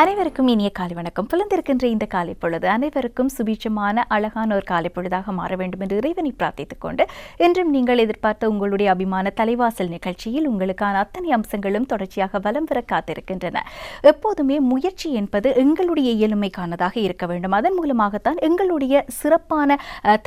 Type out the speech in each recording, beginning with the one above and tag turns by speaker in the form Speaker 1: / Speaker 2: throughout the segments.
Speaker 1: haré அனைவருக்கும் இனிய காலை வணக்கம். புலந்திருக்கின்ற இந்த காலை பொழுது அனைவருக்கும் சுபீட்சமான அழகான ஒரு காலை பொழுதாக மாற வேண்டும் என்று இறைவனை பிரார்த்தித்துக் கொண்டு இன்றும் நீங்கள் எதிர்பார்த்த உங்களுடைய அபிமான தலைவாசல் நிகழ்ச்சியில் உங்களுக்கான அத்தனை அம்சங்களும் தொடர்ச்சியாக வலம் பெற காத்திருக்கின்றன. எப்போதுமே முயற்சி என்பது எங்களுடைய இயலுமைக்கானதாக இருக்க வேண்டும். அதன் மூலமாகத்தான் எங்களுடைய சிறப்பான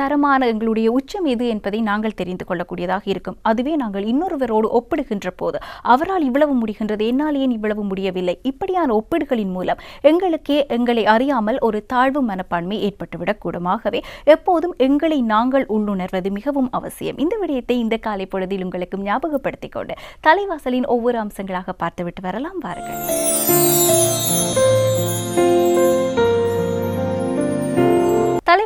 Speaker 1: தரமான எங்களுடைய உச்சம் எது என்பதை நாங்கள் தெரிந்து கொள்ளக்கூடியதாக இருக்கும். அதுவே நாங்கள் இன்னொருவரோடு ஒப்பிடுகின்ற போது அவரால் இவ்வளவு முடிகின்றது என்னால் ஏன் இவ்வளவு முடியவில்லை? இப்படியான ஒப்பீடுகளின் மூலம் எங்களுக்கே எங்களை அறியாமல் ஒரு தாழ்வு மனப்பான்மை ஏற்பட்டுவிடக்கூடும் ஆகவே எப்போதும் எங்களை நாங்கள் உள்ளுணர்வது மிகவும் அவசியம். இந்த விடயத்தை இந்த காலை பொழுதில் உங்களுக்கு ஞாபகப்படுத்திக் கொண்டு தலைவாசலின் ஒவ்வொரு அம்சங்களாக பார்த்துவிட்டு வரலாம். வாருங்கள்.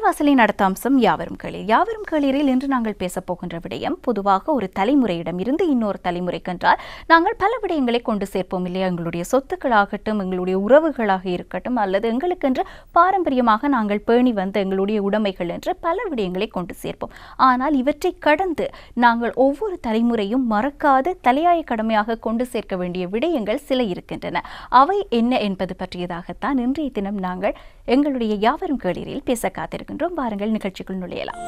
Speaker 1: வாசலின் அடுத்த அம்சம் யாவரும் களிர். யாவரும் களிரில் இன்று நாங்கள் பேசப்போகின்ற விடயம் பொதுவாக ஒரு தலைமுறையிடம் இருந்து இன்னொரு தலைமுறைக்கென்றால் நாங்கள் பல விடயங்களை கொண்டு சேர்ப்போம் இல்லையா? எங்களுடைய சொத்துக்களாகட்டும் எங்களுடைய உறவுகளாக இருக்கட்டும் அல்லது எங்களுக்கென்று பாரம்பரியமாக நாங்கள் பேணி வந்த எங்களுடைய உடைமைகள் என்று பல விடயங்களை கொண்டு சேர்ப்போம். ஆனால் இவற்றை கடந்து நாங்கள் ஒவ்வொரு தலைமுறையும் மறக்காது தலையாய கடமையாக கொண்டு சேர்க்க வேண்டிய விடயங்கள் சில இருக்கின்றன. அவை என்ன என்பது பற்றியதாகத்தான் இன்றைய தினம் நாங்கள் எங்களுடைய யாவரும் கேளீரில் பேச காத்திருக்கின்றோம். வாருங்கள் நிகழ்ச்சிக்குள் நுழையலாம்.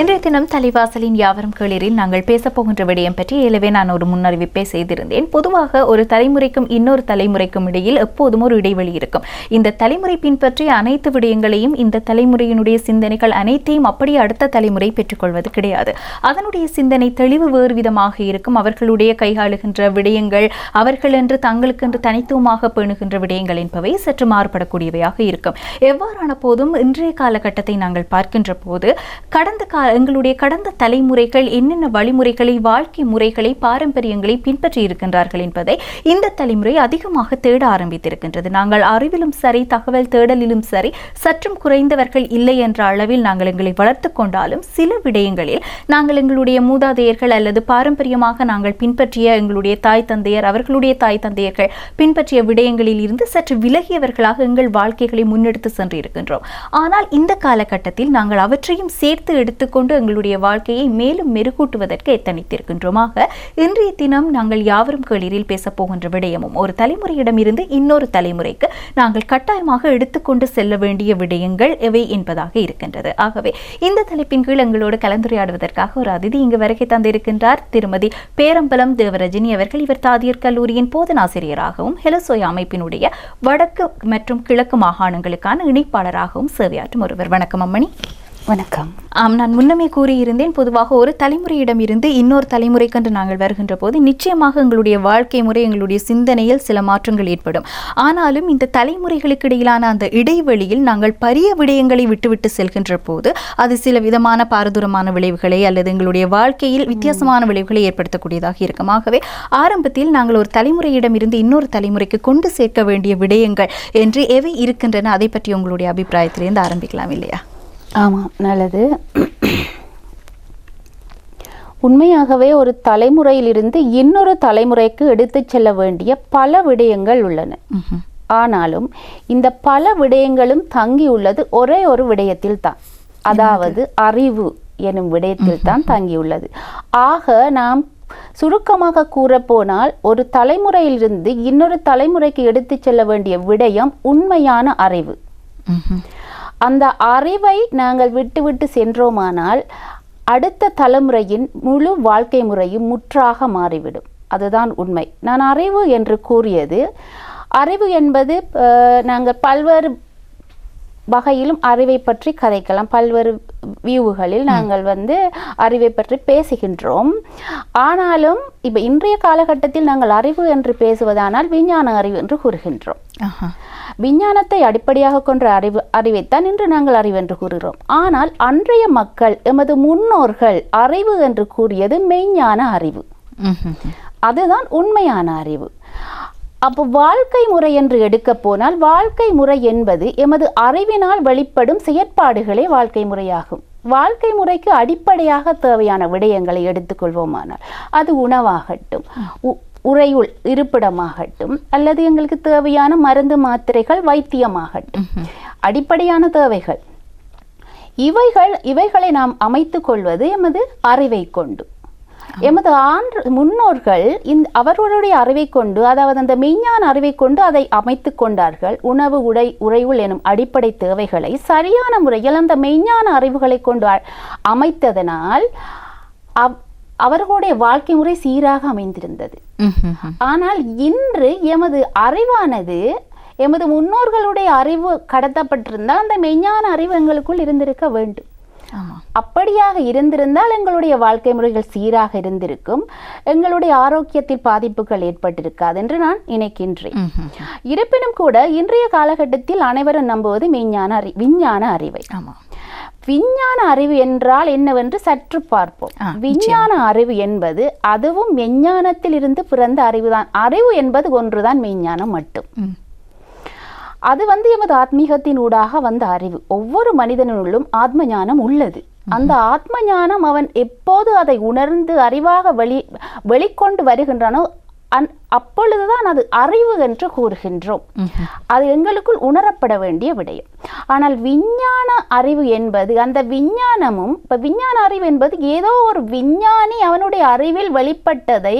Speaker 1: இன்றைய தினம் தலைவாசலின் யாவரும் கேளீரில் நாங்கள் பேசப்போகின்ற விடயம் பற்றி ஏலவே நான் ஒரு முன்னறிவிப்பை செய்திருந்தேன். பொதுவாக ஒரு தலைமுறைக்கும் இன்னொரு தலைமுறைக்கும் இடையில் எப்போதும் ஒரு இடைவெளி இருக்கும். இந்த தலைமுறை பின்பற்றிய அனைத்து விடயங்களையும் இந்த தலைமுறையினுடைய சிந்தனைகள் அனைத்தையும் அப்படியே அடுத்த தலைமுறை பெற்றுக்கொள்வது கிடையாது. அதனுடைய சிந்தனை தெளிவு வேறு விதமாக இருக்கும். அவர்களுடைய கையாளுகின்ற விடயங்கள் அவர்கள் என்று தங்களுக்கென்று தனித்துவமாக பேணுகின்ற விடயங்கள் என்பவை சற்று மாறுபடக்கூடியவையாக இருக்கும். எவ்வாறான போதும் இன்றைய காலகட்டத்தை நாங்கள் பார்க்கின்ற போது கடந்த கால எங்களுடைய கடந்த தலைமுறைகள் என்னென்ன வழிமுறைகளை வாழ்க்கை முறைகளை பாரம்பரியங்களை பின்பற்றி இருக்கின்றார்கள் என்பதை இந்த தலைமுறை அதிகமாக தேட ஆரம்பித்திருக்கின்றது. நாங்கள் அறிவிலும் சரி தகவல் தேடலிலும் சரி சற்றும் குறைந்தவர்கள் இல்லை என்ற அளவில் நாங்கள் எங்களை வளர்த்து கொண்டாலும் சில விடயங்களில் நாங்கள் எங்களுடைய மூதாதையர்கள் அல்லது பாரம்பரியமாக நாங்கள் பின்பற்றிய எங்களுடைய தாய் தந்தையர் அவர்களுடைய தாய் தந்தையர்கள் பின்பற்றிய விடயங்களில் இருந்து சற்று விலகியவர்களாக எங்கள் வாழ்க்கைகளை முன்னெடுத்து சென்று இருக்கின்றோம் ஆனால் இந்த காலகட்டத்தில் நாங்கள் அவற்றையும் சேர்த்து எடுத்துக்கொண்டு எங்களுடைய வாழ்க்கையை மேலும் மெருகூட்டுவதற்கு எத்தனித்திருக்கின்றோமாக. இன்றைய தினம் நாங்கள் யாவரும் கேளீரில் பேசப்போகின்ற விடயமும் ஒரு தலைமுறையிடமிருந்து இன்னொரு தலைமுறைக்கு நாங்கள் கட்டாயமாக எடுத்துக்கொண்டு செல்ல வேண்டிய விடயங்கள் எவை என்பதாக இருக்கின்றது. ஆகவே இந்த தலைப்பின் கீழ் எங்களோடு கலந்துரையாடுவதற்காக ஒரு அதிதி இங்கு வருகை தந்திருக்கின்றார். திருமதி பேரம்பலம் தேவரஜினி அவர்கள். இவர் தாதியர் கல்லூரியின் போதனாசிரியராகவும் ஹெலசோய் அமைப்பினுடைய வடக்கு மற்றும் கிழக்கு மாகாணங்களுக்கான இணைப்பாளராகவும் சேவையாற்றும் ஒருவர். வணக்கம் அம்மணி.
Speaker 2: வணக்கம்.
Speaker 1: ஆம் நான் முன்னமே கூறியிருந்தேன் பொதுவாக ஒரு தலைமுறையிடம் இருந்து இன்னொரு தலைமுறைக்கென்று நாங்கள் வருகின்ற போது நிச்சயமாக எங்களுடைய வாழ்க்கை முறை எங்களுடைய சிந்தனையில் சில மாற்றங்கள் ஏற்படும். ஆனாலும் இந்த தலைமுறைகளுக்கு இடையிலான அந்த இடைவெளியில் நாங்கள் பரிய விடயங்களை விட்டுவிட்டு செல்கின்ற போது அது சில விதமான பாரதூரமான விளைவுகளை அல்லது எங்களுடைய வாழ்க்கையில் வித்தியாசமான விளைவுகளை ஏற்படுத்தக்கூடியதாக இருக்கும். ஆகவே ஆரம்பத்தில் நாங்கள் ஒரு தலைமுறையிடம் இருந்து இன்னொரு தலைமுறைக்கு கொண்டு சேர்க்க வேண்டிய விடயங்கள் என்று எவை இருக்கின்றன அதை பற்றி உங்களுடைய அபிப்பிராயத்திலிருந்து ஆரம்பிக்கலாம் இல்லையா?
Speaker 2: ஆமாம் நல்லது. உண்மையாகவே ஒரு தலைமுறையிலிருந்து இன்னொரு தலைமுறைக்கு எடுத்துச் செல்ல வேண்டிய பல விடயங்கள் உள்ளன. ஆனாலும் இந்த பல விடயங்களும் தங்கியுள்ளது ஒரே ஒரு விடயத்தில் தான். அதாவது அறிவு எனும் விடயத்தில் தான் தங்கியுள்ளது ஆக நாம் சுருக்கமாக கூறப்போனால் ஒரு தலைமுறையிலிருந்து இன்னொரு தலைமுறைக்கு எடுத்துச் செல்ல வேண்டிய விடயம் உண்மையான அறிவு. அந்த அறிவை நாங்கள் விட்டுவிட்டு சென்றோமானால் அடுத்த தலைமுறையின் முழு வாழ்க்கை முறையும் முற்றாக மாறிவிடும். அதுதான் உண்மை. நான் அறிவு என்று கூறியது. அறிவு என்பது நாங்கள் பல்வேறு வகையிலும் அறிவை பற்றி கதைக்கலாம். பல்வேறு வியூகளில் நாங்கள் வந்து அறிவை பற்றி பேசுகின்றோம். ஆனாலும் இப்போ இன்றைய காலகட்டத்தில் நாங்கள் அறிவு என்று பேசுவதானால் விஞ்ஞான அறிவு என்று கூறுகின்றோம். விஞ்ஞானத்தை அடிப்படையாக கொண்ட அறிவு அறிவைத்தான் இன்று நாங்கள் அறிவு என்று கூறுகிறோம். ஆனால் அன்றைய மக்கள் எமது முன்னோர்கள் அறிவு என்று கூறியது மெய்ஞான அறிவு. அதுதான் உண்மையான அறிவு. அப்போ வாழ்க்கை முறை என்று எடுக்க போனால் வாழ்க்கை முறை என்பது எமது அறிவினால் வெளிப்படும் செயற்பாடுகளே வாழ்க்கை முறையாகும். வாழ்க்கை முறைக்கு அடிப்படையாக தேவையான விடயங்களை எடுத்துக்கொள்வோமானால் அது உணவாகட்டும் உ- உறையுள் இருப்பிடமாகட்டும் அல்லது எங்களுக்கு தேவையான மருந்து மாத்திரைகள் வைத்தியமாகட்டும். அடிப்படையான தேவைகள். இவைகள் இவைகளை நாம் அமைத்துக் கொள்வது எமது அறிவை கொண்டு. எமது ஆண்டு முன்னோர்கள் இந்த அவர்களுடைய அறிவை கொண்டு அதாவது அந்த மெய்ஞான அறிவை கொண்டு அதை அமைத்து கொண்டார்கள். உணவு உடை உறைவுள் எனும் அடிப்படை தேவைகளை சரியான முறையில் அந்த மெய்ஞான அறிவுகளை கொண்டு அமைத்ததனால் அவ்- அவர்களுடைய வாழ்க்கை முறை சீராக அமைந்திருந்தது. ஆனால் இன்று எமது அறிவானது எமது முன்னோர்களுடைய அறிவு கடத்தப்பட்டிருந்தால் அந்த மெய்ஞான அறிவு எங்களுக்குள் இருந்திருக்க வேண்டும். அப்படியாக இருந்திருந்தால் எங்களுடைய வாழ்க்கை முறைகள் சீராக இருந்திருக்கும். எங்களுடைய ஆரோக்கியத்தில் பாதிப்புகள் ஏற்பட்டிருக்காது என்று நான் நினைக்கின்றேன். இருப்பினும் கூட இன்றைய காலகட்டத்தில் அனைவரும் நம்புவது மெய்ஞான அறி விஞ்ஞான அறிவை.
Speaker 1: ஆமா.
Speaker 2: விஞ்ஞான அறிவு என்றால் என்னவென்று சற்று பார்ப்போம். விஞ்ஞான அறிவு என்பது அதுவும் மெஞ்ஞானத்தில் இருந்து பிறந்த அறிவுதான். அறிவு என்பது ஒன்றுதான் மெய்ஞானம் மட்டும். அது வந்து எமது ஆத்மீகத்தின் ஊடாக வந்த அறிவு. ஒவ்வொரு மனிதனுள்ளும் ஆத்ம ஞானம் உள்ளது. அந்த ஆத்ம ஞானம் அவன் எப்போது அதை உணர்ந்து அறிவாக வெளி வெளிக்கொண்டு வருகின்றானோ அந் அப்பொழுதுதான் அது அறிவு என்று கூறுகின்றோம். அது எங்களுக்குள் உணரப்பட வேண்டிய விடயம். ஆனால் விஞ்ஞான அறிவு என்பது அந்த விஞ்ஞானமும் இப்போ விஞ்ஞான அறிவு என்பது ஏதோ ஒரு விஞ்ஞானி அவனுடைய அறிவில் வெளிப்பட்டதை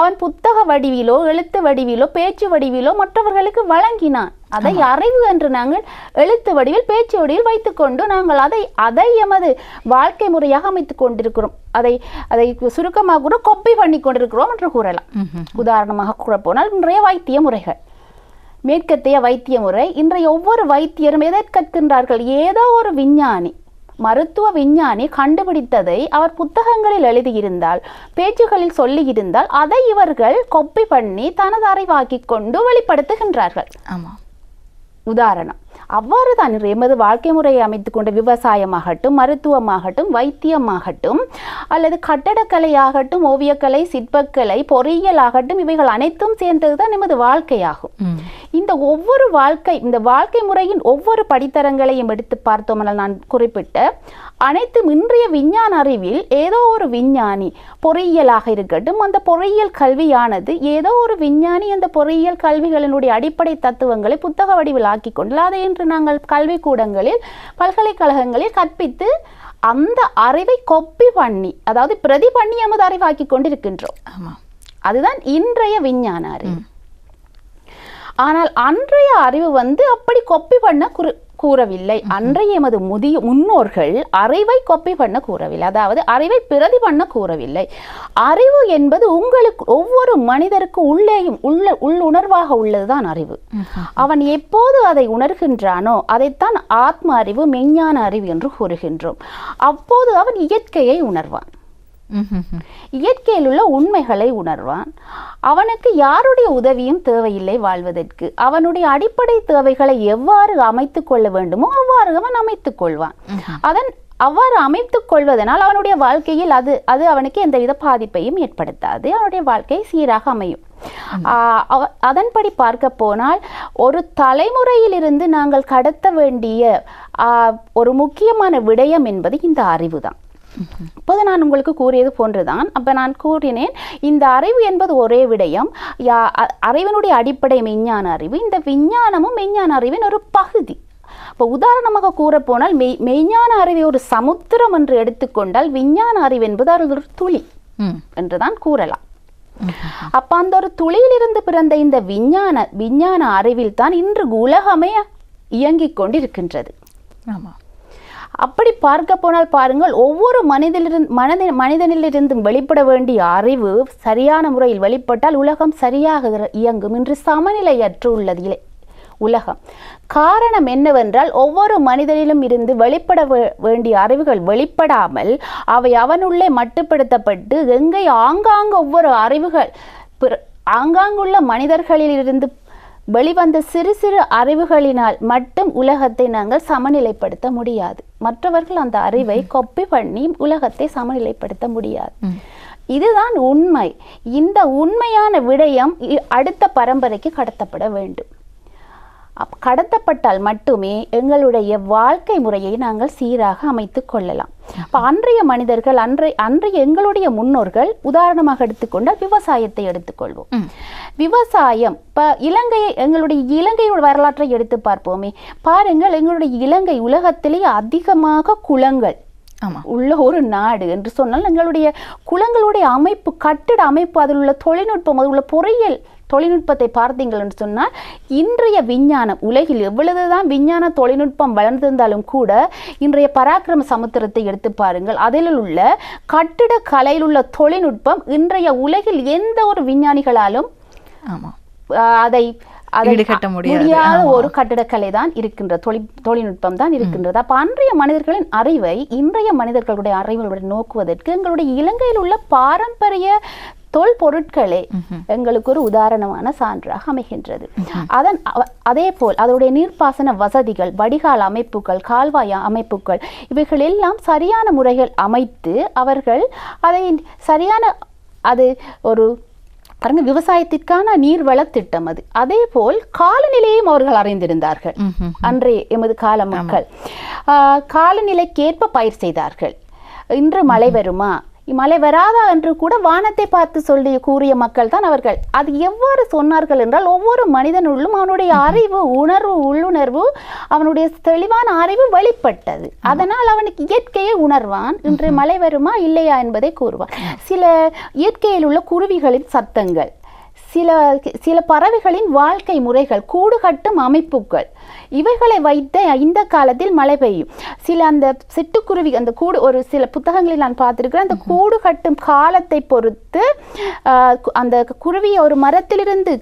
Speaker 2: அவன் புத்தக வடிவிலோ எழுத்து வடிவிலோ பேச்சு வடிவிலோ மற்றவர்களுக்கு வழங்கினான். அதை அறிவு என்று நாங்கள் எழுத்து வடிவில் பேச்சு வடிவில் வைத்துக்கொண்டு நாங்கள் அதை அதை எமது வாழ்க்கை முறையாக அமைத்துக் கொண்டிருக்கிறோம். அதை அதை சுருக்கமாக கூட கொப்பி பண்ணி கொண்டிருக்கிறோம் என்று கூறலாம்.
Speaker 1: ம்ஹும்.
Speaker 2: உதாரணமாக கூறப்போனால் இன்றைய வைத்திய முறைகள். மேற்கத்திய வைத்திய முறை இன்றைய ஒவ்வொரு வைத்தியரும் எதை கற்கின்றார்கள் ஏதோ ஒரு விஞ்ஞானி மருத்துவ விஞ்ஞானி கண்டுபிடித்ததை அவர் புத்தகங்களில் எழுதியிருந்தால் பேச்சுகளில் சொல்லியிருந்தால் அதை இவர்கள் கொப்பி பண்ணி தனது அறிவாக்கிக் கொண்டு வெளிப்படுத்துகின்றார்கள்.
Speaker 1: ஆமா.
Speaker 2: உதாரணம் அவ்வாறு தான் எமது வாழ்க்கை முறையை அமைத்துக் கொண்ட விவசாயமாகட்டும் மருத்துவமாகட்டும் வைத்தியமாகட்டும் அல்லது கட்டடக்கலையாகட்டும் ஓவியக்கலை சிற்பக்கலை பொறியியல் ஆகட்டும் இவைகள் அனைத்தும் சேர்ந்ததுதான் எமது வாழ்க்கையாகும். இந்த ஒவ்வொரு வாழ்க்கை இந்த வாழ்க்கை முறையின் ஒவ்வொரு படித்தரங்களையும் எடுத்து பார்த்தோம்னால் நான் குறிப்பிட்ட அனைத்தும் இன்றைய விஞ்ஞான அறிவில் ஏதோ ஒரு விஞ்ஞானி பொறியியலாக இருக்கட்டும் அந்த பொறியியல் கல்வியானது ஏதோ ஒரு விஞ்ஞானி அந்த பொறியியல் கல்விகளினுடைய அடிப்படை தத்துவங்களை புத்தக வடிவில் ஆக்கி கொண்டு அதை இன்று நாங்கள் கல்விக்கூடங்களில் பல்கலைக்கழகங்களில் கற்பித்து அந்த அறிவை கொப்பி பண்ணி அதாவது பிரதி பண்ணி எமது அறிவாக்கி கொண்டிருக்கின்றோம். அதுதான் இன்றைய விஞ்ஞான அறிவு. ஆனால் அன்றைய அறிவு வந்து அப்படி கொப்பி பண்ண குறு கூறவில்லை. அன்றைய எமது முதிய முன்னோர்கள் அறிவை கொப்பி பண்ண கூறவில்லை. அதாவது அறிவை பிரதி பண்ண கூறவில்லை. அறிவு என்பது உங்களுக்கு ஒவ்வொரு மனிதருக்கு உள்ளேயும் உள்ள உள்ளுணர்வாக உள்ளதுதான் அறிவு. அவன் எப்போது அதை உணர்கின்றானோ அதைத்தான் ஆத்ம அறிவு மெஞ்ஞான அறிவு என்று கூறுகின்றோம். அப்போது அவன் இயற்கையை உணர்வான். இயற்கையில் உள்ள உண்மைகளை உணர்வான். அவனுக்கு யாருடைய உதவியும் தேவையில்லை வாழ்வதற்கு. அவனுடைய அடிப்படை தேவைகளை எவ்வாறு அமைத்துக் கொள்ள வேண்டுமோ அவ்வாறு அவன் அமைத்துக் கொள்வான். அதன் அவ்வாறு அமைத்துக் கொள்வதனால் அவனுடைய வாழ்க்கையில் அது அது அவனுக்கு எந்தவித பாதிப்பையும் ஏற்படுத்தாது. அவனுடைய வாழ்க்கை சீராக அமையும். அதன்படி பார்க்க போனால் ஒரு தலைமுறையிலிருந்து நாங்கள் கடத்த வேண்டிய ஒரு முக்கியமான விடயம் என்பது இந்த அறிவுதான். இப்போது நான் உங்களுக்கு கூறியது போன்றுதான். அப்போ நான் கூறினேன் இந்த அறிவு என்பது ஒரே விடயம். யா அறிவினுடைய அடிப்படை விஞ்ஞான அறிவு இந்த விஞ்ஞானமும் மெய்ஞான அறிவின் ஒரு பகுதி. இப்போ உதாரணமாக கூறப்போனால் மெய் மெய்ஞான அறிவை ஒரு சமுத்திரம் என்று எடுத்துக்கொண்டால் விஞ்ஞான அறிவு என்பது அது ஒரு துளி. என்றுதான் கூறலாம். அப்ப அந்த ஒரு துளியிலிருந்து பிறந்த இந்த விஞ்ஞான விஞ்ஞான அறிவில் தான் இன்று உலகமே இயங்கிக் கொண்டிருக்கின்றது.
Speaker 1: ஆமா
Speaker 2: அப்படி பார்க்க போனால் பாருங்கள் ஒவ்வொரு மனிதனிலிருந்து மனதின் மனிதனிலிருந்தும் வெளிப்பட வேண்டிய அறிவு சரியான முறையில் வெளிப்பட்டால் உலகம் சரியாக இயங்கும் என்று சமநிலையற்று உள்ளது. இலை- உலகம். காரணம் என்னவென்றால் ஒவ்வொரு மனிதனிலும் இருந்து வெளிப்பட வே- வேண்டிய அறிவுகள் வெளிப்படாமல் அவை அவனுள்ளே மட்டுப்படுத்தப்பட்டு எங்கே ஆங்காங்கு ஒவ்வொரு அறிவுகள் பிற- ஆங்காங்குள்ள மனிதர்களிலிருந்து வெளிவந்த சிறு சிறு அறிவுகளினால் மட்டும் உலகத்தை நாங்கள் சமநிலைப்படுத்த முடியாது. மற்றவர்கள் அந்த அறிவை கொப்பி பண்ணி உலகத்தை சமநிலைப்படுத்த முடியாது. இதுதான் உண்மை. இந்த உண்மையான விடயம் அடுத்த பரம்பரைக்கு கடத்தப்பட வேண்டும். கடத்தப்பட்டால் மட்டுமே எங்களுடைய வாழ்க்கை முறையை நாங்கள் சீராக அமைத்துக் கொள்ளலாம். அப்ப அன்றைய மனிதர்கள் அன்றைய அன்றைய எங்களுடைய முன்னோர்கள் உதாரணமாக எடுத்துக்கொண்டால் விவசாயத்தை எடுத்துக்கொள்வோம். விவசாயம் இப்போ இலங்கையை எங்களுடைய இலங்கையோட வரலாற்றை எடுத்து பார்ப்போமே. பாருங்கள் எங்களுடைய இலங்கை உலகத்திலேயே அதிகமாக குளங்கள்
Speaker 1: ஆமா.
Speaker 2: உள்ள ஒரு நாடு என்று சொன்னால் எங்களுடைய குளங்களுடைய அமைப்பு கட்டிட அமைப்பு அதில் உள்ள தொழில்நுட்பம் அதில் உள்ள பொறியியல் தொழில்நுட்பத்தை பார்த்தீங்கள் என்று சொன்னால் இன்றைய விஞ்ஞானம் உலகில் எவ்வளவுதான் விஞ்ஞான தொழில்நுட்பம் வளர்ந்திருந்தாலும் கூட இன்றைய பராக்கிரம சமுத்திரத்தை எடுத்து பாருங்கள். அதில் உள்ள கட்டிட கலையில் உள்ள தொழில்நுட்பம் இன்றைய உலகில் எந்த ஒரு விஞ்ஞானிகளாலும் அதை.
Speaker 1: முடியாத.
Speaker 2: ஒரு கட்டிடக்கலை தான் இருக்கின்ற தொழில் தொழில்நுட்பம் தான் இருக்கின்றது. அப்ப அன்றைய மனிதர்களின் அறிவை இன்றைய மனிதர்களுடைய அறிவுடன் நோக்குவதற்கு எங்களுடைய இலங்கையில் உள்ள பாரம்பரிய தொல் பொருட்களே எங்களுக்கு ஒரு உதாரணமான சான்றாக அமைகின்றது. அதன் அதே போல் அதனுடைய நீர்ப்பாசன வசதிகள் வடிகால் அமைப்புகள் கால்வாய் அமைப்புகள் இவைகள் எல்லாம் சரியான முறைகள் அமைத்து அவர்கள் அதை சரியான அது ஒரு பாருங்க விவசாயத்திற்கான நீர்வள திட்டம் அது. அதே போல் காலநிலையும் அவர்கள் அறிந்திருந்தார்கள். அன்றைய எமது கால மக்கள் காலநிலைக்கேற்ப பயிர் செய்தார்கள். இன்று மழை வருமா? மழை வராதா என்று கூட வானத்தை பார்த்து சொல்லி கூறிய மக்கள் தான் அவர்கள். அது எவ்வாறு சொன்னார்கள் என்றால் ஒவ்வொரு மனிதனுள்ளும் அவனுடைய அறிவு உணர்வு உள்ளுணர்வு அவனுடைய தெளிவான அறிவு வெளிப்பட்டது. அதனால் அவனுக்கு இயற்கையை உணர்வான். இன்று மழை வருமா இல்லையா என்பதை கூறுவான். சில இயற்கையில் உள்ள குருவிகளின் சத்தங்கள். சில சில பறவைகளின் வாழ்க்கை முறைகள் கூடு கட்டும் அமைப்புகள் இவைகளை வைத்து இந்த காலத்தில் மழை பெய்யும். சில அந்த சிட்டுக்குருவி அந்த கூடு ஒரு சில புத்தகங்களில் நான் பார்த்திருக்கிறேன் அந்த கூடு கட்டும் காலத்தை பொறுத்து அந்த குருவி ஒரு மரத்திலிருந்து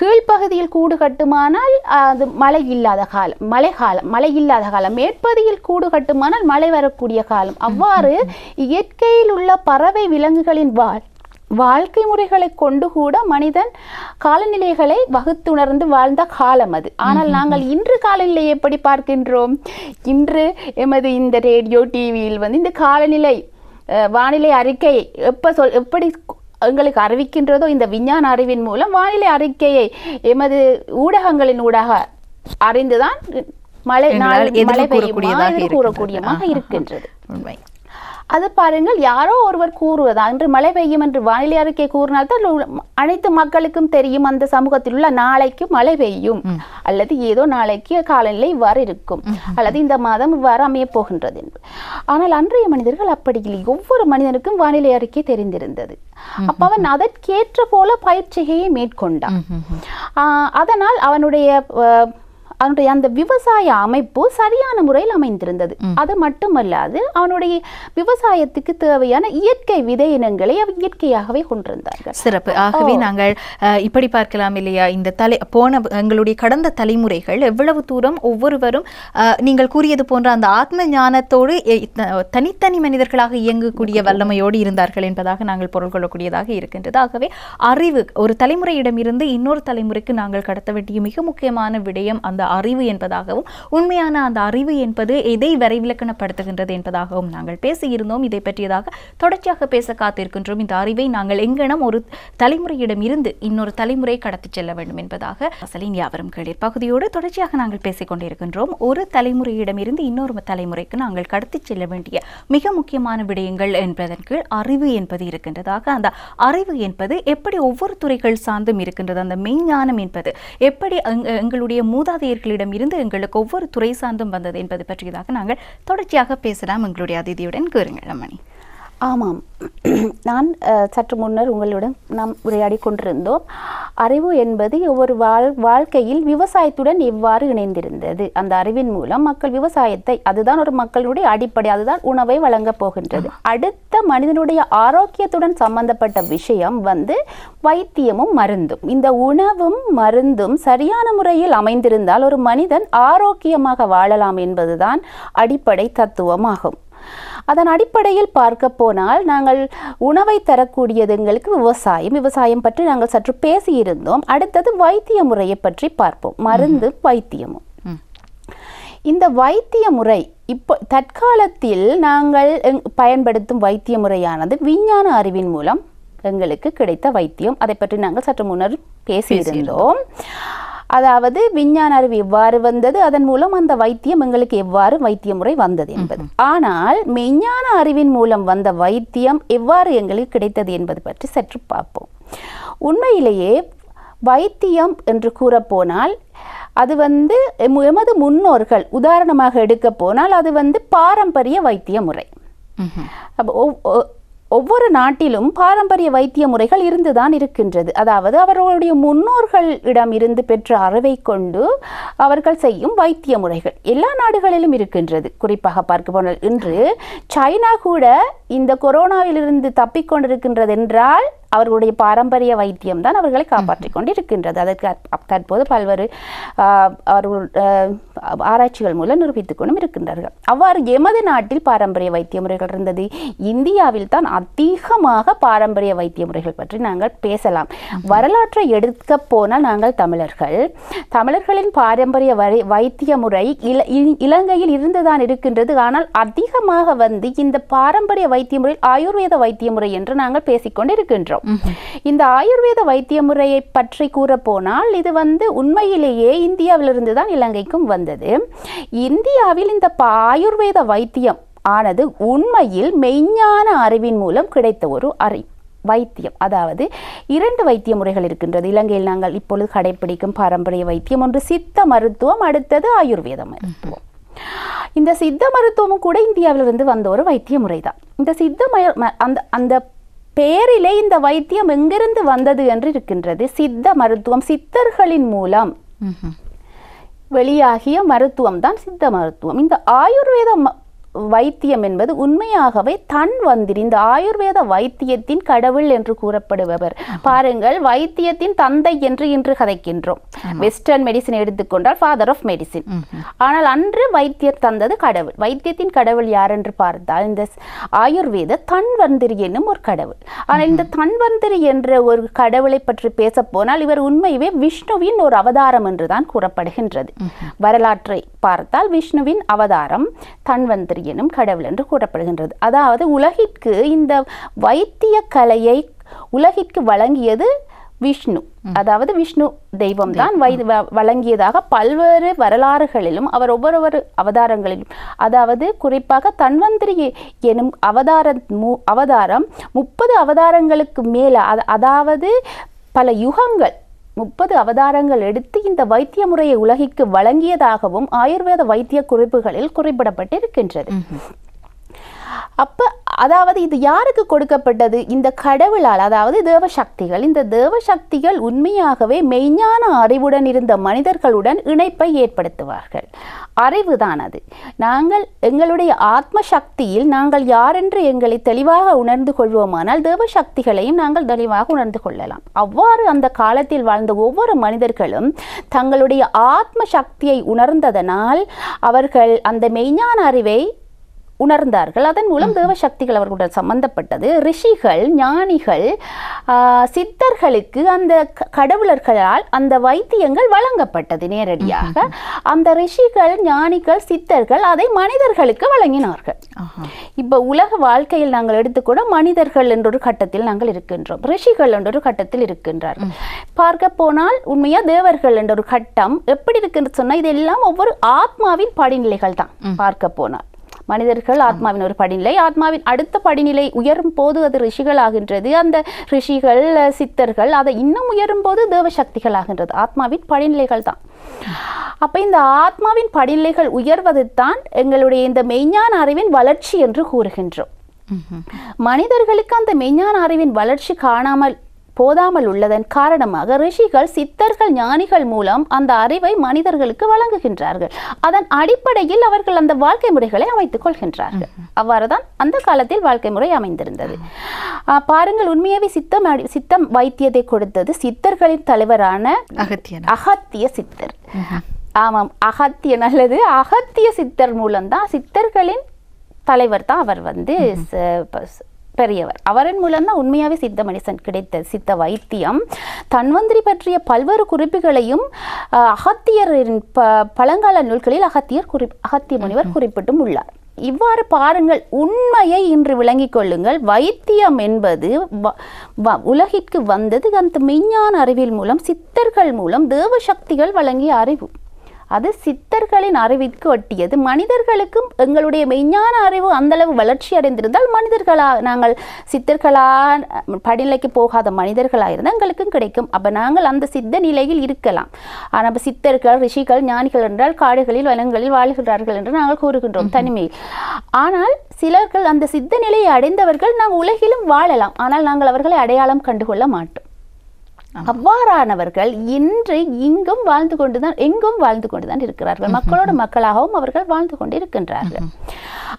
Speaker 2: கீழ்ப்பகுதியில் கூடு கட்டுமானால் அது மழை இல்லாத காலம் மழை காலம் மழை இல்லாத காலம் மேற்பகுதியில் கூடு கட்டுமானால் மழை வரக்கூடிய காலம். அவ்வாறு இயற்கையில் உள்ள பறவை விலங்குகளின் வாழ் வாழ்க்கை முறைகளை கொண்டு கூட மனிதன் காலநிலைகளை வகுத்துணர்ந்து வாழ்ந்த காலம் அது. ஆனால் நாங்கள் இன்று காலநிலையை எப்படி பார்க்கின்றோம்? இன்று எமது இந்த ரேடியோ டிவியில் வந்து இந்த காலநிலை வானிலை அறிக்கை எப்ப சொல் எப்படி எங்களுக்கு அறிவிக்கின்றதோ இந்த விஞ்ஞான அறிவின் மூலம் வானிலை அறிக்கையை எமது ஊடகங்களின் ஊடாக அறிந்துதான் மழை நாள் மழை பெய்யுமா? கூறக்கூடியமாக
Speaker 1: இருக்கின்றது.
Speaker 2: இருக்கின்றது.
Speaker 1: உண்மை.
Speaker 2: அது பாருங்கள் யாரோ ஒருவர் கூறுவதா? அன்று மழை பெய்யும் என்று வானிலை அறிக்கை கூறினால்தான் அனைத்து மக்களுக்கும் தெரியும் அந்த சமூகத்தில் உள்ள நாளைக்கு மழை பெய்யும். அல்லது ஏதோ நாளைக்கு காலநிலை இவ்வாறு இருக்கும். அல்லது இந்த மாதம் இவ்வாறு அமையப் போகின்றது என்று ஆனால் அன்றைய மனிதர்கள் அப்படி இல்லை. ஒவ்வொரு மனிதனுக்கும் வானிலை அறிக்கை தெரிந்திருந்தது. அப்ப அவன் அதற்கேற்ற போல பயிற்சிகையை மேற்கொண்டான். அதனால் அவனுடைய அவனுடைய அந்த விவசாய அமைப்பு சரியான முறையில் அமைந்திருந்தது. அது மட்டுமல்லாது அவனுடைய விவசாயத்துக்கு தேவையான இயற்கை விதை இனங்களை அவன் இயற்கையாகவே கொண்டிருந்தார்கள்.
Speaker 1: சிறப்பு. ஆகவே நாங்கள் இப்படி பார்க்கலாம் இல்லையா? இந்த தலை போன எங்களுடைய கடந்த தலைமுறைகள் எவ்வளவு தூரம் ஒவ்வொருவரும் நீங்கள் கூறியது போன்ற அந்த ஆத்ம ஞானத்தோடு தனித்தனி மனிதர்களாக இயங்கக்கூடிய. வல்லமையோடு இருந்தார்கள் என்பதாக நாங்கள் பொருள் கொள்ளக்கூடியதாக இருக்கின்றது. ஆகவே அறிவு ஒரு தலைமுறையிடமிருந்து இன்னொரு தலைமுறைக்கு நாங்கள் கடத்த வேண்டிய மிக முக்கியமான விடயம் அந்த அறிவு என்பதாகவும் உண்மையான அந்த அறிவு என்பது எதை வரைவிலக்கணப்படுத்துகின்றது என்பதாகவும் நாங்கள் பேசியிருந்தோம். இதை பற்றியதாக தொடர்ச்சியாக பேச காத்திருக்கின்றோம். இந்த அறிவை நாங்கள் எங்கனம் ஒரு தலைமுறையிடம் இருந்து இன்னொரு தலைமுறை கடத்தி செல்ல வேண்டும் என்பதாக அசலின் யாவரும் கேளிர் பகுதியோடு தொடர்ச்சியாக நாங்கள் பேசிக் கொண்டிருக்கின்றோம். ஒரு தலைமுறையிடமிருந்து இன்னொரு தலைமுறைக்கு நாங்கள் கடத்தி செல்ல வேண்டிய மிக முக்கியமான விடயங்கள் என்பதன் கீழ் அறிவு என்பது இருக்கின்றதாக அந்த அறிவு என்பது எப்படி ஒவ்வொரு துறைகள் சார்ந்தும் இருக்கின்றது அந்த மெய்ஞானம் என்பது எப்படி எங்களுடைய எங்களுடைய மூதாதையர்களிடம் இருந்து எங்களுக்கு ஒவ்வொரு துறை சார்ந்தும் வந்தது என்பது பற்றியதாக நாங்கள் தொடர்ச்சியாக பேசலாம். எங்களுடைய அதிதியுடன் கூறுங்கள் அம்மணி.
Speaker 2: ஆமாம். நான் சற்று முன்னர் உங்களுடன் நாம் உரையாடி கொண்டிருந்தோம். அறிவு என்பது ஒவ்வொரு வாழ் வாழ்க்கையில் விவசாயத்துடன் எவ்வாறு இணைந்திருந்தது. அந்த அறிவின் மூலம் மக்கள் விவசாயத்தை அதுதான் ஒரு மக்களுடைய அடிப்படை அதுதான் உணவை வழங்கப் போகின்றது. அடுத்த மனிதனுடைய ஆரோக்கியத்துடன் சம்பந்தப்பட்ட விஷயம் வந்து வைத்தியமும் மருந்தும். இந்த உணவும் மருந்தும் சரியான முறையில் அமைந்திருந்தால் ஒரு மனிதன் ஆரோக்கியமாக வாழலாம் என்பதுதான் அடிப்படை தத்துவமாகும். அதன் அடிப்படையில் பார்க்க போனால் நாங்கள் உணவை தரக்கூடியது எங்களுக்கு விவசாயம். விவசாயம் பற்றி நாங்கள் சற்று பேசியிருந்தோம். அடுத்தது வைத்திய முறையை பற்றி பார்ப்போம். மருந்து வைத்தியமும். இந்த வைத்திய முறை இப்போ தற்காலத்தில் நாங்கள் பயன்படுத்தும் வைத்திய முறையானது விஞ்ஞான அறிவின் மூலம் எங்களுக்கு கிடைத்த வைத்தியம். அதை பற்றி நாங்கள் சற்று முன்னர் பேசியிருந்தோம். அதாவது விஞ்ஞான அறிவு எவ்வாறு வந்தது? அதன் மூலம் அந்த வைத்தியம் எங்களுக்கு எவ்வாறு வைத்திய முறை வந்தது என்பது. ஆனால் மெய்ஞான அறிவின் மூலம் வந்த வைத்தியம் எவ்வாறு எங்களுக்கு கிடைத்தது என்பது பற்றி சற்று பார்ப்போம். உண்மையிலேயே வைத்தியம் என்று கூறப்போனால் அது வந்து எம- எமது முன்னோர்கள் உதாரணமாக எடுக்க போனால் அது வந்து பாரம்பரிய வைத்திய முறை. ஒவ்வொரு நாட்டிலும் பாரம்பரிய வைத்திய முறைகள் இருந்துதான் இருக்கின்றது. அதாவது அவர்களுடைய முன்னோர்களிடம் இருந்து பெற்ற அறிவை கொண்டு அவர்கள் செய்யும் வைத்திய முறைகள் எல்லா நாடுகளிலும் இருக்கின்றது. குறிப்பாக பார்க்க போனால் இன்று சைனா கூட இந்த கொரோனாவிலிருந்து தப்பிக்கொண்டிருக்கின்றது என்றால் அவர்களுடைய பாரம்பரிய வைத்தியம் தான் அவர்களை காப்பாற்றிக் கொண்டிருக்கின்றது. அதற்கு தற்போது பல்வேறு அவர்கள் ஆராய்ச்சிகள் மூலம் நிரூபித்துக் கொண்டும் இருக்கின்றார்கள். அவ்வாறு எமது நாட்டில் பாரம்பரிய வைத்திய முறைகள் இருந்தது. இந்தியாவில் தான் அதிகமாக பாரம்பரிய வைத்திய முறைகள் பற்றி நாங்கள் பேசலாம். வரலாற்றை எடுக்க போனால் நாங்கள் தமிழர்கள். தமிழர்களின் பாரம்பரிய வரை வைத்திய முறை இல இ- இலங்கையில் இருந்துதான் இருக்கின்றது. ஆனால் அதிகமாக வந்து இந்த பாரம்பரிய வைத்திய முறை ஆயுர்வேத வைத்திய முறை என்று நாங்கள் பேசிக்கொண்டு இருக்கின்றோம் இந்த ஆயுர்வேத வைத்திய முறையை பற்றி கூற போனால் இது வந்து உண்மையிலேயே இந்தியாவிலிருந்து தான் இலங்கைக்கும் வந்தது. இந்தியாவில் இந்த ஆயுர்வேத வைத்தியம் ஆனது உண்மையில் மெய்ஞான அறிவின் மூலம் கிடைத்த ஒரு அறி வைத்தியம். அதாவது இரண்டு வைத்திய முறைகள் இருக்கின்றது. இலங்கையில் நாங்கள் இப்பொழுது கடைபிடிக்கும் பாரம்பரிய வைத்தியம் ஒன்று சித்த மருத்துவம் அடுத்தது ஆயுர்வேத மருத்துவம். இந்த சித்த மருத்துவமும் கூட இந்தியாவிலிருந்து வந்த ஒரு வைத்திய முறைதான் இந்த சித்த மய- அந்த அந்த பெயரிலே இந்த வைத்தியம் எங்கிருந்து வந்தது என்று இருக்கின்றது. சித்த மருத்துவம் சித்தர்களின் மூலம். வெளியாகிய மருத்துவம் தான் சித்த மருத்துவம். இந்த ஆயுர்வேத வைத்தியம் என்பது உண்மையாகவே தன்வந்திரி இந்த ஆயுர்வேத வைத்தியத்தின் கடவுள் என்று கூறப்படுபவர். பாருங்கள் வைத்தியத்தின் தந்தை என்று இன்று கதைக்கின்றோம். வெஸ்டர்ன் மெடிசின் எடுத்துக்கொண்டால் ஃபாதர் ஆஃப் மெடிசின் ஆனால் அன்று வைத்தியர் தந்தது கடவுள். வைத்தியத்தின் கடவுள் யார் என்று பார்த்தால் இந்த ஆயுர்வேத தன்வந்திரி என்னும் ஒரு கடவுள். ஆனால் இந்த தன்வந்திரி என்ற ஒரு கடவுளை பற்றி பேச போனால் இவர் உண்மையவே விஷ்ணுவின் ஒரு அவதாரம் என்றுதான் கூறப்படுகின்றது. வரலாற்றை பார்த்தால் விஷ்ணுவின் அவதாரம் தன்வந்திரி எனும் கடவுள் என்று கூறப்படுகின்றது. அதாவது உலகிற்கு இந்த வைத்திய கலையை உலகிற்கு வழங்கியது விஷ்ணு. அதாவது விஷ்ணு தெய்வம் தான் வை வழங்கியதாக பல்வேறு வரலாறுகளிலும் அவர் ஒவ்வொரு அவதாரங்களிலும் அதாவது குறிப்பாக தன்வந்திரி எனும் அவதார அவதாரம் முப்பது அவதாரங்களுக்கு மேல அத- அதாவது பல யுகங்கள் முப்பது அவதாரங்கள் எடுத்து இந்த வைத்திய முறையை உலகிற்கு வழங்கியதாகவும் ஆயுர்வேத வைத்திய குறிப்புகளில் குறிப்பிடப்பட்டிருக்கின்றது. அப்போ அதாவது இது யாருக்கு கொடுக்கப்பட்டது? இந்த கடவுளால் அதாவது தேவசக்திகள். இந்த தேவசக்திகள் உண்மையாகவே மெய்ஞான அறிவுடன் இருந்த மனிதர்களுடன் இணைப்பை ஏற்படுத்துவார்கள். அறிவுதான் அது. நாங்கள் எங்களுடைய ஆத்ம சக்தியில் நாங்கள் யாரென்று எங்களை தெளிவாக உணர்ந்து கொள்வோமானால் தேவசக்திகளையும் நாங்கள் தெளிவாக உணர்ந்து கொள்ளலாம். அவ்வாறு அந்த காலத்தில் வாழ்ந்த ஒவ்வொரு மனிதர்களும் தங்களுடைய ஆத்ம சக்தியை உணர்ந்ததனால் அவர்கள் அந்த மெய்ஞான அறிவை உணர்ந்தார்கள். அதன் மூலம் தேவசக்திகள் அவர்களுடன் சம்பந்தப்பட்டது. ரிஷிகள் ஞானிகள் சித்தர்களுக்கு அந்த கடவுளர்களால் அந்த வைத்தியங்கள் வழங்கப்பட்டது நேரடியாக. அந்த ரிஷிகள் ஞானிகள் சித்தர்கள் அதை மனிதர்களுக்கு வழங்கினார்கள். இப்போ உலக வாழ்க்கையில் நாங்கள் எடுத்துக்கூட மனிதர்கள் என்ற ஒரு கட்டத்தில் நாங்கள் இருக்கின்றோம். ரிஷிகள் என்ற ஒரு கட்டத்தில் இருக்கின்றார்கள். பார்க்க போனால் உண்மையா தேவர்கள் என்ற ஒரு கட்டம் எப்படி இருக்குன்னு சொன்னா இதெல்லாம் ஒவ்வொரு ஆத்மாவின் படிநிலைகள் தான் பார்க்க போனால். மனிதர்கள் ஆத்மாவின் ஒரு படிநிலை ஆத்மாவின் அடுத்த படிநிலை உயரும் போது அது ரிஷிகள் ஆகின்றது அந்த ரிஷிகள் சித்தர்கள் அதை இன்னும் உயரும் போது தேவசக்திகள் ஆகின்றது ஆத்மாவின் படிநிலைகள் தான். அப்ப இந்த ஆத்மாவின் படிநிலைகள் உயர்வது தான் எங்களுடைய இந்த மெய்ஞான அறிவின் வளர்ச்சி என்று கூறுகின்றோம். மனிதர்களுக்கு அந்த மெய்ஞான அறிவின் வளர்ச்சி காணாமல் போதாமல் உள்ளதன் காரணமாக ரிஷிகள் சித்தர்கள் ஞானிகள் மூலம் அந்த அறிவை மனிதர்களுக்கு வழங்குகின்றார்கள். அதன் அடிப்படையில் அவர்கள் அந்த வாழ்க்கை முறைகளை அமைத்துக் கொள்கின்றார்கள். அவ்வாறுதான் அந்த காலத்தில் வாழ்க்கை முறை அமைந்திருந்தது. பாருங்கள் உண்மையாவே சித்தம் அடி- சித்தம் வைத்தியத்தை கொடுத்தது சித்தர்களின் தலைவரான
Speaker 1: அகத்தியன்
Speaker 2: அகத்திய சித்தர். ஆமாம் அகத்திய நல்லது. அகத்திய சித்தர் மூலம்தான் சித்தர்களின் தலைவர் தான் அவர் வந்து பெரியவர். அவரின் மூலம்தான் உண்மையாகவே சித்த மனிதன் கிடைத்த சித்த வைத்தியம். தன்வந்திரி பற்றிய பல்வேறு குறிப்புகளையும் அகத்தியரின் ப பழங்கால நூல்களில் அகத்தியர் குறிப் அகத்திய முனிவர் குறிப்பிட்டும் உள்ளார். இவ்வாறு பாருங்கள் உண்மையை இன்று விளங்கிக் கொள்ளுங்கள். வைத்தியம் என்பது வ- வ- உலகிற்கு வந்தது அந்த மெய்ஞான அறிவியல் மூலம் சித்தர்கள் மூலம் தேவ சக்திகள் வழங்கிய அறிவு. அது சித்தர்களின் அறிவிற்கு ஒட்டியது. மனிதர்களுக்கும் எங்களுடைய மெய்ஞான அறிவு அந்தளவு வளர்ச்சி அடைந்திருந்தால் மனிதர்களா நாங்கள் சித்தர்களா படிநிலைக்கு போகாத மனிதர்களாக இருந்தால் எங்களுக்கும் கிடைக்கும். அப்போ நாங்கள் அந்த சித்த நிலையில் இருக்கலாம். ஆனால் சித்தர்கள் ரிஷிகள் ஞானிகள் என்றால் காடுகளில் வனங்களில் வாழ்கிறார்கள் என்று நாங்கள் கூறுகின்றோம் தனிமையில். ஆனால் சிலர்கள் அந்த சித்த நிலையை அடைந்தவர்கள் நாங்கள் உலகிலும் வாழலாம். ஆனால் நாங்கள் அவர்களை அடையாளம் கண்டுகொள்ள மாட்டோம். அவ்வாறானவர்கள் இன்று இங்கும் வாழ்ந்து கொண்டுதான் எங்கும் வாழ்ந்து கொண்டுதான் இருக்கிறார்கள். மக்களோட மக்களாகவும் அவர்கள் வாழ்ந்து கொண்டு இருக்கின்றார்கள்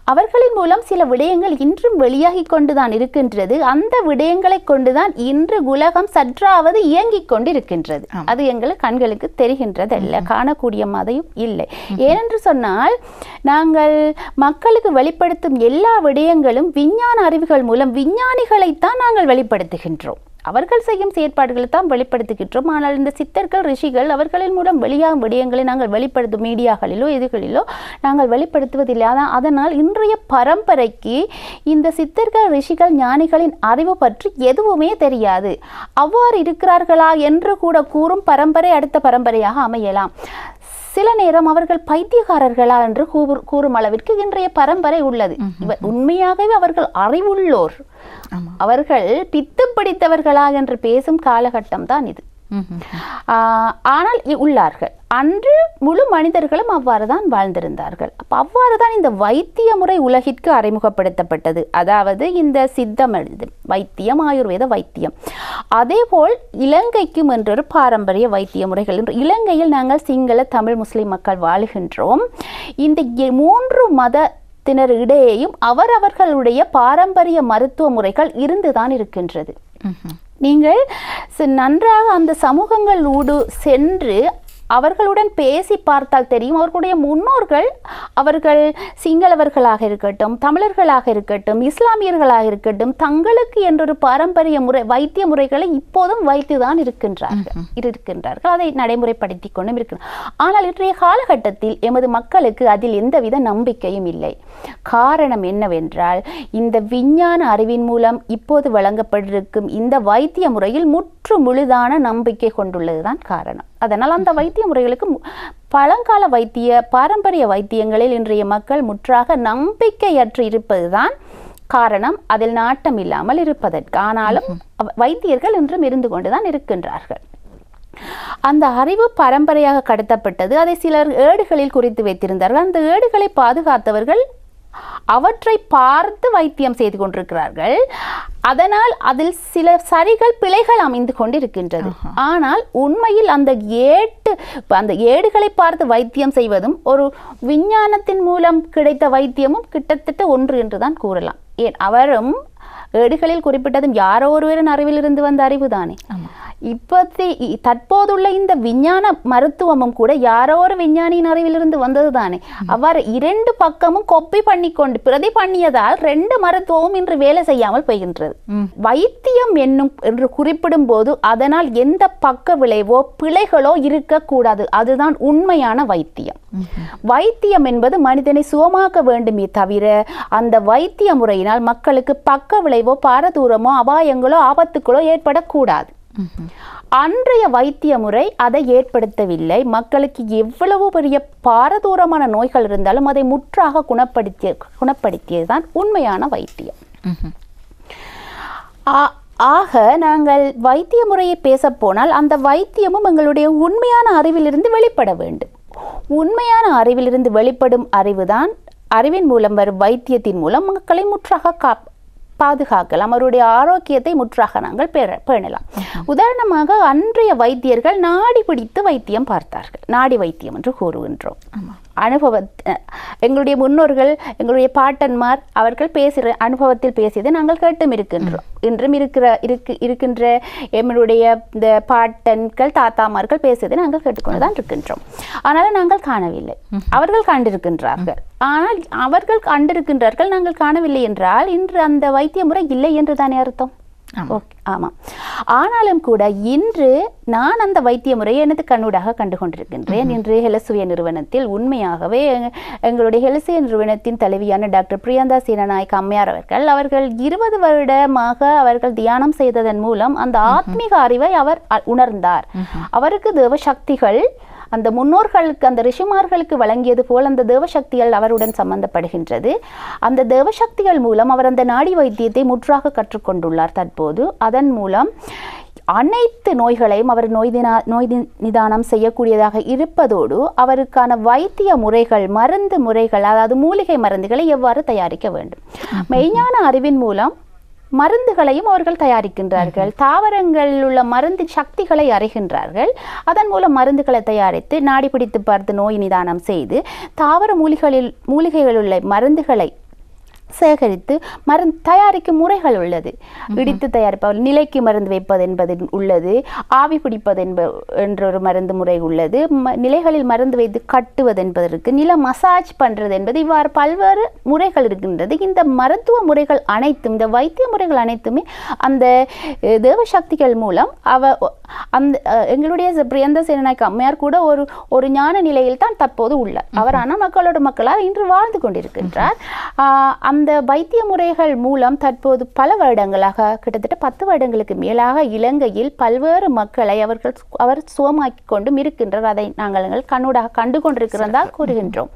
Speaker 2: அவர்களின் மூலம் சில விடயங்கள் இன்றும் வெளியாகி கொண்டுதான் இருக்கின்றது. அந்த விடயங்களை கொண்டுதான் இன்று உலகம் சற்றாவது இயங்கிக் கொண்டிருக்கின்றது. அது எங்கள் கண்களுக்கு தெரிகின்றது அல்ல காணக்கூடிய மதையும் இல்லை. ஏனென்று சொன்னால் நாங்கள் மக்களுக்கு வெளிப்படுத்தும் எல்லா விடயங்களும் விஞ்ஞான அறிவுகள் மூலம் விஞ்ஞானிகளைத்தான் நாங்கள் வெளிப்படுத்துகின்றோம். அவர்கள் செய்யும் செயற்பாடுகளை தான் வெளிப்படுத்துகின்றோம். ஆனால் இந்த சித்தர்கள் ரிஷிகள் அவர்களின் மூலம் வெளியாகும் விடயங்களை நாங்கள் வெளிப்படுத்தும் மீடியாக்களிலோ இதுகளிலோ நாங்கள் வெளிப்படுத்துவதில்லை. அதான் அதனால் இன்றைய பரம்பரைக்கு இந்த சித்தர்கள் ரிஷிகள் ஞானிகளின் அறிவு பற்றி எதுவுமே தெரியாது. அவ்வாறு இருக்கிறார்களா என்று கூட கூறும் பரம்பரை அடுத்த பரம்பரையாக அமையலாம். சில நேரம் அவர்கள் பைத்தியக்காரர்களா என்று கூறு- கூறும் அளவிற்கு இன்றைய பரம்பரை உள்ளது. உண்மையாகவே அவர்கள் அறிவுள்ளோர். அவர்கள் பித்து பிடித்தவர்களா என்று பேசும் காலகட்டம் தான் இது. ஆனால் உள்ளார்கள். அன்று முழு மனிதர்களும் அவ்வாறு தான் வாழ்ந்திருந்தார்கள். அப்போ அவ்வாறு தான் இந்த வைத்திய முறை உலகிற்கு அறிமுகப்படுத்தப்பட்டது. அதாவது இந்த சித்தம் வைத்தியம் ஆயுர்வேத வைத்தியம். அதேபோல் இலங்கைக்கும் என்றொரு பாரம்பரிய வைத்திய முறைகள் என்று இலங்கையில் நாங்கள் சிங்கள தமிழ் முஸ்லிம் மக்கள் வாழுகின்றோம். இந்த மூன்று மத இடையேயும் அவரவர்களுடைய பாரம்பரிய மருத்துவ முறைகள் இருந்துதான் இருக்கின்றது. நீங்கள் நன்றாக அந்த சமூகங்கள் ஊடு சென்று அவர்களுடன் பேசி பார்த்தால் தெரியும். அவர்களுடைய முன்னோர்கள் அவர்கள் சிங்களவர்களாக இருக்கட்டும் தமிழர்களாக இருக்கட்டும் இஸ்லாமியர்களாக இருக்கட்டும் தங்களுக்கு என்றொரு பாரம்பரிய முறை வைத்திய முறைகளை இப்போதும் வைத்துதான் இருக்கின்றார்கள். இருக்கின்றார்கள். அதை நடைமுறைப்படுத்தி கொண்டும் இருக்கிறார் ஆனால் இன்றைய காலகட்டத்தில் எமது மக்களுக்கு அதில் எந்தவித நம்பிக்கையும் இல்லை. காரணம் என்னவென்றால் இந்த விஞ்ஞான அறிவின் மூலம் இப்போது வழங்கப்பட்டிருக்கும் இந்த வைத்திய முறையில் முற்று முழுதான நம்பிக்கை கொண்டுள்ளதுதான் காரணம். அதனால் அந்த வைத்திய முறைகளுக்கு பழங்கால வைத்திய பாரம்பரிய வைத்தியங்களில் இன்றைய மக்கள் முற்றாக நம்பிக்கையற்று இருப்பதுதான் காரணம். அதில் நாட்டம் இல்லாமல் இருப்பதற்கு. ஆனாலும் வைத்தியர்கள் இன்றும் இருந்து கொண்டுதான் இருக்கின்றார்கள். அந்த அறிவு பரம்பரையாக கடத்தப்பட்டது. அதை சிலர் ஏடுகளில் குறித்து வைத்திருந்தார்கள். அந்த ஏடுகளை பாதுகாத்தவர்கள் அவற்றை பார்த்து வைத்தியம் செய்து கொண்டிருக்கிறார்கள். அதனால் அதில் சில சரிகள் பிழைகள் அமைந்து கொண்டிருக்கின்றது. ஆனால் உண்மையில் அந்த ஏட்டு அந்த ஏடுகளை பார்த்து வைத்தியம் செய்வதும் ஒரு விஞ்ஞானத்தின் மூலம் கிடைத்த வைத்தியமும் கிட்டத்தட்ட ஒன்று என்றுதான் கூறலாம். ஏன் அவரும் ஏடுகளில் குறிப்பிட்டதும் யாரோ ஒருவரின் அறிவிலிருந்து வந்த அறிவு தானே இப்போதி இ- தற்போதுள்ள இந்த விஞ்ஞான மருத்துவமும் கூட யாரோ ஒரு விஞ்ஞானியின் அறிவிலிருந்து வந்தது தானே அவ்வாறு இரண்டு பக்கமும் கொப்பி பண்ணிக்கொண்டு பிரதி பண்ணியதால் ரெண்டு மருத்துவமும் இன்று வேலை செய்யாமல் போகின்றது வைத்தியம் என்னும் என்று குறிப்பிடும் போது அதனால் எந்த பக்க விளைவோ பிழைகளோ இருக்கக்கூடாது அதுதான் உண்மையான வைத்தியம் வைத்தியம் என்பது மனிதனை சுகமாக்க வேண்டுமே தவிர அந்த வைத்திய முறையினால் மக்களுக்கு பக்க விளைவோ பாரதூரமோ அபாயங்களோ ஆபத்துக்களோ ஏற்படக்கூடாது. அன்றைய வைத்திய முறை அதை ஏற்படுத்தவில்லை. மக்களுக்கு எவ்வளவு பெரிய பாரதூரமான நோய்கள் இருந்தாலும் அதை முற்றாக குணப்படுத்திய குணப்படுத்தியதுதான் உண்மையான வைத்தியம். ஆ- ஆக நாங்கள் வைத்திய முறையை பேசப் போனால் அந்த வைத்தியமும் எங்களுடைய உண்மையான அறிவிலிருந்து வெளிப்பட வேண்டும். உண்மையான அறிவிலிருந்து வெளிப்படும் அறிவுதான் அறிவின் மூலம் வரும் வைத்தியத்தின் மூலம் மக்களை முற்றாக கா பாதுகாக்கலாம் அவருடைய ஆரோக்கியத்தை முற்றாக நாங்கள் பெற பேணலாம். உதாரணமாக அன்றைய வைத்தியர்கள் நாடி பிடித்து வைத்தியம் பார்த்தார்கள். நாடி வைத்தியம் என்று கூறுகின்றோம். அனுபவ அஹ், எங்களுடைய முன்னோர்கள் எங்களுடைய பாட்டன்மார் அவர்கள் பேசுகிற அனுபவத்தில் பேசியதை நாங்கள் கேட்டும் இருக்கின்றோம். இன்றும் இருக்கிற இருக்கு இருக்கின்ற எங்களுடைய இந்த பாட்டன்கள் தாத்தாமார்கள் பேசியதை நாங்கள் கேட்டுக்கொண்டு தான் இருக்கின்றோம். ஆனாலும் நாங்கள் காணவில்லை. அவர்கள் கண்டிருக்கின்றார்கள். ஆனால் அவர்கள் கண்டிருக்கின்றார்கள் நாங்கள் காணவில்லை என்றால் இன்று அந்த வைத்திய முறை இல்லை என்று தானே அர்த்தம்? ஆமாம் ஆனாலும் கூட இன்று நான் அந்த வைத்திய முறையை எனது கண்ணூடாக கண்டு கொண்டிருக்கின்றேன். இன்று ஹெலசுய நிறுவனத்தில் உண்மையாகவே எங்க- எங்களுடைய ஹெலசுய நிறுவனத்தின் தலைவியான டாக்டர் பிரியந்தா சீனநாயக் அம்மையார் அவர்கள் அவர்கள் இருபது வருடமாக அவர்கள் தியானம் செய்ததன் மூலம் அந்த ஆத்மீக அறிவை அவர் உணர்ந்தார். அவருக்கு தேவ சக்திகள் அந்த முன்னோர்களுக்கு அந்த ரிஷிமார்களுக்கு வழங்கியது போல் அந்த தேவசக்திகள் அவருடன் சம்பந்தப்படுகின்றது. அந்த தேவசக்திகள் மூலம் அவர் அந்த நாடி வைத்தியத்தை முற்றாக கற்றுக்கொண்டுள்ளார் தற்போது. அதன் மூலம் அனைத்து நோய்களையும் அவர் நோய் தினா நோய் நிதானம் செய்யக்கூடியதாக இருப்பதோடு அவருக்கான வைத்திய முறைகள் மருந்து முறைகள் அதாவது மூலிகை மருந்துகளை எவ்வாறு தயாரிக்க வேண்டும். மெய்ஞான அறிவின் மூலம் மருந்துகளையும் அவர்கள் தயாரிக்கின்றார்கள். தாவரங்களில் உள்ள மருந்து சக்திகளை அறிகின்றார்கள். அதன் மூலம் மருந்துகளை தயாரித்து நாடி பிடித்து பார்த்து நோய் நிதானம் செய்து தாவர மூலிகளில் மூலிகைகளில் உள்ள மருந்துகளை சேகரித்து மருந்து தயாரிக்கும் முறைகள் உள்ளது. இடித்து தயாரிப்பவர் நிலைக்கு மருந்து வைப்பது என்பது உள்ளது. ஆவி பிடிப்பது என்ப என்ற ஒரு மருந்து முறை உள்ளது. ம- நிலைகளில் மருந்து வைத்து கட்டுவது என்பது இருக்கு நில மசாஜ் பண்றது என்பது இவ்வாறு பல்வேறு முறைகள் இருக்கின்றது. இந்த மருத்துவ முறைகள் அனைத்தும் இந்த வைத்திய முறைகள் அனைத்துமே அந்த தேவசக்திகள் மூலம் அவ அந்த எங்களுடைய பிரியந்த சேனநாயக்க அம்மையார் கூட ஒரு ஒரு ஞான நிலையில் தான் தற்போது உள்ளார். அவர் ஆனால் மக்களோட மக்களால் இன்று வாழ்ந்து கொண்டிருக்கின்றார். ஆஹ், அந்த வைத்திய முறைகள் மூலம் தற்போது பல வருடங்களாக கிட்டத்தட்ட பத்து வருடங்களுக்கு மேலாக இலங்கையில் பல்வேறு மக்களை அவர்கள் அவர் சுகமாக்கி கொண்டும் இருக்கின்றார். அதை நாங்கள் கண்ணூடாக கண்டு கொண்டிருக்கிறதா கூறுகின்றோம்.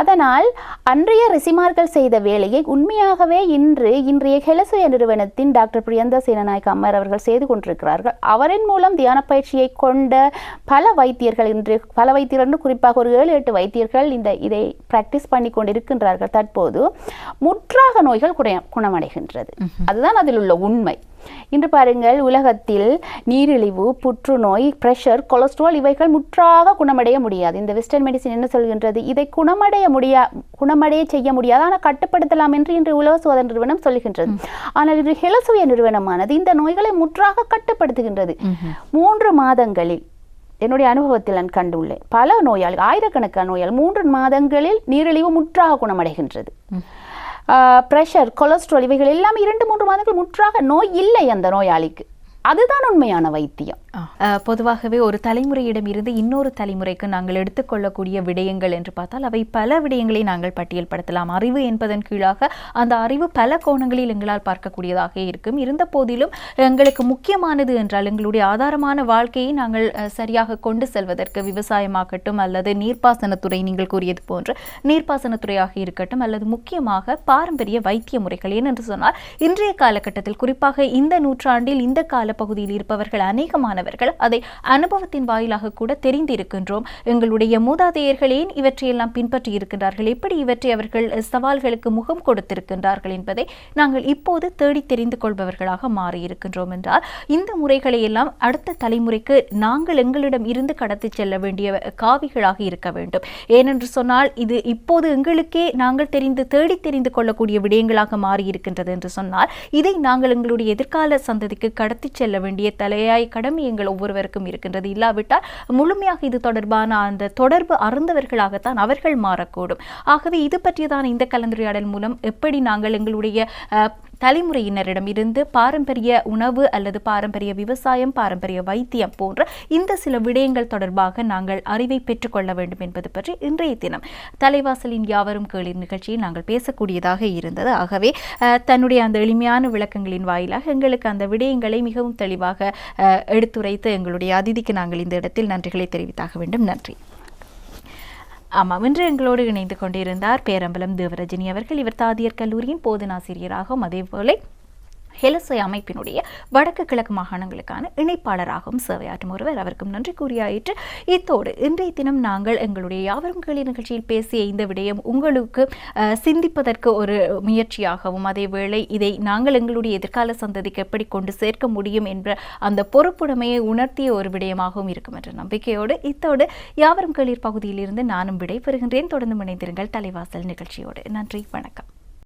Speaker 2: அதனால் அன்றைய ரிசிமார்கள் செய்த வேலையை உண்மையாகவே இன்று இன்றைய ஹெலசுய நிறுவனத்தின் டாக்டர் பிரியந்தா சேனநாயக்க அம்மர் அவர்கள் செய்து கொண்டிருக்கிறார்கள். அவரின் மூலம் தியான பயிற்சியை கொண்ட பல வைத்தியர்கள் இன்று பல வைத்தியர்கள் குறிப்பாக ஒரு ஏழு எட்டு வைத்தியர்கள் இந்த இதை பிராக்டிஸ் பண்ணி கொண்டிருக்கின்றார்கள். தற்போது முற்றாக நோய்கள் குண- குணமடைகின்றது. அதுதான் அதில் உள்ள உண்மை. இன்று பாருங்கள் உலகத்தில் நீரிழிவு புற்றுநோய் பிரஷர் கொலஸ்ட்ரால் இவைகள் முற்றாக குணமடைய முடியாது. இந்த வெஸ்டர்ன் மெடிசின் என்ன சொல்கின்றது? இதை குணமடைய முடியா குணமடைய செய்ய முடியாது. ஆனால் கட்டுப்படுத்தலாம் என்று இன்று உலக சுகாதார நிறுவனம் சொல்கின்றது. ஆனால் இன்று ஹெலசுய நிறுவனமானது இந்த நோய்களை முற்றாக கட்டுப்படுத்துகின்றது. மூன்று மாதங்களில் என்னுடைய அனுபவத்தில் நான் கண்டுள்ளேன். பல நோயாளிகள் ஆயிரக்கணக்கான நோயாளி மூன்று மாதங்களில் நீரிழிவு முற்றாக குணமடைகின்றது. ப்ரெஷர் கொலஸ்ட்ரால் இவைகள் எல்லாம் இரண்டு மூன்று மாதங்கள் முற்றாக நோய் இல்லை அந்த நோயாளிக்கு. அதுதான் உண்மையான வைத்தியம்.
Speaker 1: பொதுவாகவே ஒரு தலைமுறையிடம் இருந்து இன்னொரு தலைமுறைக்கு நாங்கள் எடுத்துக்கொள்ளக்கூடிய விடயங்கள் என்று பார்த்தால் அவை பல விடயங்களை நாங்கள் பட்டியல்படுத்தலாம். அறிவு என்பதன் கீழாக அந்த அறிவு பல கோணங்களில் எங்களால் பார்க்கக்கூடியதாக இருக்கும். இருந்த போதிலும் எங்களுக்கு முக்கியமானது என்றால் எங்களுடைய ஆதாரமான வாழ்க்கையை நாங்கள் சரியாக கொண்டு செல்வதற்கு விவசாயமாகட்டும் அல்லது நீர்ப்பாசனத்துறை நீங்கள் கூறியது போன்று நீர்ப்பாசனத்துறையாக இருக்கட்டும் அல்லது முக்கியமாக பாரம்பரிய வைத்திய முறைகள். ஏனென்று சொன்னால் இன்றைய காலகட்டத்தில் குறிப்பாக இந்த நூற்றாண்டில் இந்த கால பகுதியில் இருப்பவர்கள் அநேகமானவர்கள் அதை அனுபவத்தின் வாயிலாக கூட தெரிந்திருக்கின்றோம். எங்களுடைய மூதாதையர்கள் ஏன் இவற்றையெல்லாம் பின்பற்றி இருக்கின்றார்கள் எப்படி இவற்றை அவர்கள் சவால்களுக்கு முகம் கொடுத்திருக்கின்றார்கள் என்பதை நாங்கள் இப்போது தேடி தெரிந்து கொள்பவர்களாக மாறி இருக்கின்றோம் என்றால் இந்த முறைகளை எல்லாம் அடுத்த தலைமுறைக்கு நாங்கள் எங்களிடம் இருந்து கடத்தி செல்ல வேண்டிய காவிகளாக இருக்க வேண்டும். ஏனென்று சொன்னால் இது இப்போது எங்களுக்கே நாங்கள் தெரிந்து தேடி தெரிந்து கொள்ளக்கூடிய விடயங்களாக மாறி இருக்கின்றது என்று சொன்னால் இதை நாங்கள் எங்களுடைய எதிர்கால சந்ததிக்கு கடத்தி செல்ல வேண்டிய தலையாய் கடமை எங்கள் ஒவ்வொருவருக்கும் இருக்கின்றது. இல்லாவிட்டால் முழுமையாக இது தொடர்பான அந்த தொடர்பு அருந்தவர்களாகத்தான் அவர்கள் மாறக்கூடும். ஆகவே இது பற்றியதான இந்த கலந்துரையாடல் மூலம் எப்படி நாங்கள் எங்களுடைய தலைமுறையினரிடமிருந்து பாரம்பரிய உணவு அல்லது பாரம்பரிய விவசாயம் பாரம்பரிய வைத்தியம் போன்ற இந்த சில விடயங்கள் தொடர்பாக நாங்கள் அறிவை பெற்றுக்கொள்ள வேண்டும் என்பது பற்றி இன்றைய தினம் தலைவாசலின் யாவரும் கேளிர் நிகழ்ச்சியில் நாங்கள் பேசக்கூடியதாக இருந்தது. ஆகவே தன்னுடைய அந்த எளிமையான விளக்கங்களின் வாயிலாக எங்களுக்கு அந்த விடயங்களை மிகவும் தெளிவாக எடுத்துரைத்து எங்களுடைய அதிதிக்கு நாங்கள் இந்த இடத்தில் நன்றிகளை தெரிவித்தாக வேண்டும். நன்றி. ஆமாம் இன்று எங்களோடு இணைந்து கொண்டிருந்தார் பேரம்பலம் தேவரஜினி அவர்கள். இவர் தாதியர் கல்லூரியின் போதனாசிரியராகவும் அதேபோல ஹெலசை அமைப்பினுடைய வடக்கு கிழக்கு மாகாணங்களுக்கான இணைப்பாளராகவும் சேவையாற்றும் ஒருவர் அவருக்கும் நன்றி கூறியாயிற்று. இத்தோடு இன்றைய தினம் நாங்கள் எங்களுடைய யாவரும் கேள்வி நிகழ்ச்சியில் பேசிய இந்த விடயம் உங்களுக்கு சிந்திப்பதற்கு ஒரு முயற்சியாகவும் அதேவேளை இதை நாங்கள் எங்களுடைய எதிர்கால சந்ததிக்கு எப்படி கொண்டு சேர்க்க முடியும் என்ற அந்த பொறுப்புடைமையை உணர்த்திய ஒரு விடயமாகவும் இருக்கும் என்ற நம்பிக்கையோடு இத்தோடு யாவரும் கேளிர் பகுதியிலிருந்து நானும் விடைபெறுகின்றேன். தொடர்ந்து இணைந்திருங்கள் தலைவாசல் நிகழ்ச்சியோடு. நன்றி வணக்கம்.